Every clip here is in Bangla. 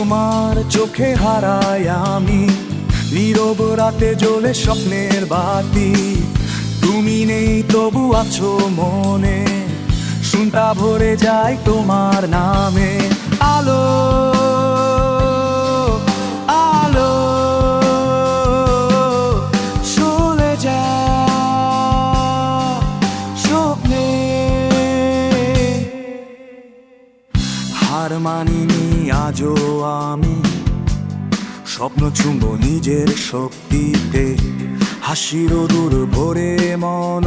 তোমার চোখে হারাই আমি। নীরব রাতে জ্বলে স্বপ্নের বাতি। তুমি নেই তবু আছো মনে। শুনতা ভরে যায় তোমার নামে। হার মানিনি আজও আমি। স্বপ্ন চুম্ব নিজের শক্তিতে, হাসির দূর ভরে মন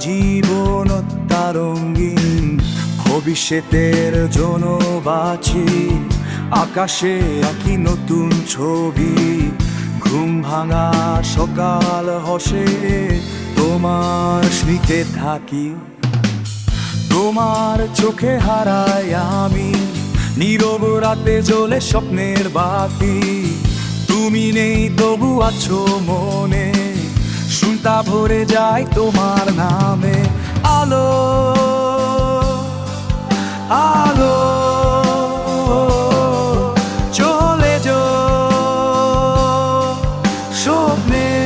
জীবন তারঙ্গিন ভবিষ্যতের জন্য বাছি আকাশে আঁকি নতুন ছবি। ঘুম ভাঙা সকাল হসে, তোমার স্মৃতে থাকি। তোমার চোখে হারাই আমি। নীরব রাতে জ্বলে স্বপ্নের বাতি। তুমি নেই তবু আছো মনে। শুনতা ভরে যায় তোমার নামে। আলো আলো, চলে যো। স্বপ্নের